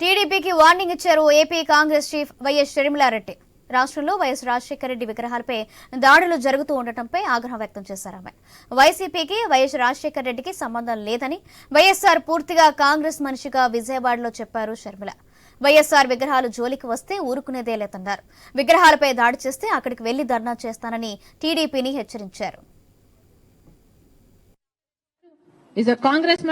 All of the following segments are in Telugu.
టీడీపీకి వార్నింగ్ ఇచ్చారు AP Congress chief YS Sharmila Reddy రాష్ట్రంలో వైఎస్ రాజశేఖర రెడ్డి విగ్రహాలపై దాడులు జరుగుతూ ఉండటంపై ఆగ్రహం వ్యక్తం చేశారు ఆమె. వైసీపీకి వైఎస్ రాజశేఖర రెడ్డికి సంబంధం లేదని వైఎస్ఆర్ పూర్తిగా కాంగ్రెస్ మనిషిగా విజయవాడలో చెప్పారు షర్మిల. వైఎస్ఆర్ విగ్రహాలు జోలికి వస్తే ఊరుకునేదే లేదన్నారు. విగ్రహాలపై దాడి చేస్తే అక్కడికి వెళ్ళి ధర్నా చేస్తానని టీడీపీని హెచ్చరించారు. Is a Congress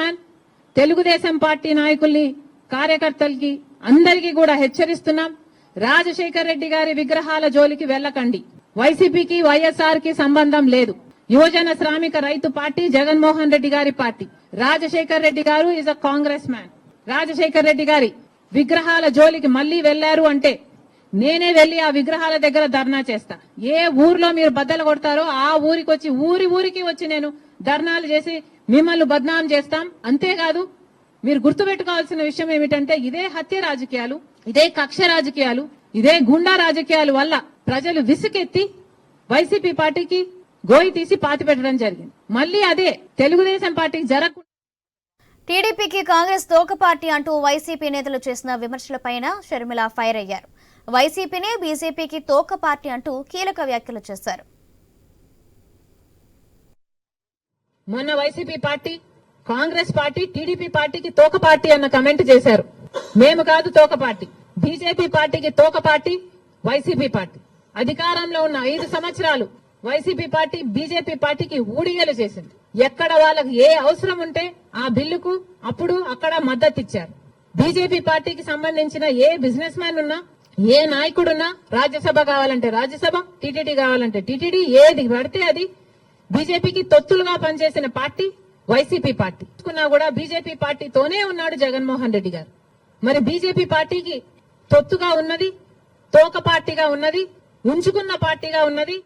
Telugu Desam party నాయకుల్ని కార్యకర్తలకి అందరికీ కూడా హెచ్చరిస్తున్నాం. రాజశేఖర్ రెడ్డి గారి విగ్రహాల జోలికి వెళ్ళకండి. వైసీపీకి వైఎస్ఆర్కి సంబంధం లేదు. యువజన శ్రామిక రైతు పార్టీ జగన్మోహన్ రెడ్డి గారి పార్టీ. రాజశేఖర్ రెడ్డి గారు is a Congress man Rajasekhar Reddy గారి విగ్రహాల జోలికి మళ్ళీ వెళ్ళారు అంటే నేనే వెళ్ళి ఆ విగ్రహాల దగ్గర ధర్నా చేస్తా. ఏ ఊర్లో మీరు బద్దలు కొడతారో ఆ ఊరికి వచ్చి ఊరి ఊరికి వచ్చి నేను ధర్నాలు చేసి మిమ్మల్ని బద్నాం చేస్తాం. అంతేకాదు మీరు గుర్తుపెట్టుకోవాల్సిన విషయం ఏమిటంటే ఇదే హత్య రాజకీయాలు ఇదే కక్ష రాజకీయాలు ఇదే గుండా రాజకీయాల వల్ల ప్రజలు విసుకెత్తి వైసీపీ పార్టీకి గోయి తీసి పాతి పెట్టడం జరిగింది. మళ్ళీ అదే తెలుగుదేశం పార్టీకి జరగకుండా టీడీపీకి కాంగ్రెస్ తోక పార్టీ అంటూ వైసీపీ నేతలు చేసిన విమర్శలపైన షర్మిల ఫైర్ అయ్యారు. వైసీపీనే బీజేపీకి తోక పార్టీ అంటూ కీలక వ్యాఖ్యలు చేశారు. మొన్న YCP party Congress party TDP పార్టీకి తోక పార్టీ అన్న కమెంట్ చేశారు. మేము కాదు తోక పార్టీ. బీజేపీ పార్టీకి తోక పార్టీ వైసీపీ పార్టీ. అధికారంలో ఉన్న ఐదు సంవత్సరాలు వైసీపీ పార్టీ బీజేపీ పార్టీకి ఊడిగలు చేసింది. ఎక్కడ వాళ్ళకి ఏ అవసరం ఉంటే ఆ బిల్లుకు అప్పుడు అక్కడ మద్దతు ఇచ్చారు. బీజేపీ పార్టీకి సంబంధించిన ఏ బిజినెస్ మ్యాన్ ఉన్నా ఏ నాయకుడున్నా రాజ్యసభ కావాలంటే రాజ్యసభ టీటీడీ కావాలంటే టీటీడీ ఏది పడితే అది బీజేపీకి తొత్తులుగా పనిచేసిన పార్టీ వైసీపీ పార్టీ. కున్నా కూడా బీజేపీ పార్టీతోనే ఉన్నాడు జగన్మోహన్ రెడ్డి గారు. మరి బీజేపీ పార్టీకి తొత్తుగా ఉన్నది తోక పార్టీగా ఉన్నది ఉంచుకున్న పార్టీగా ఉన్నది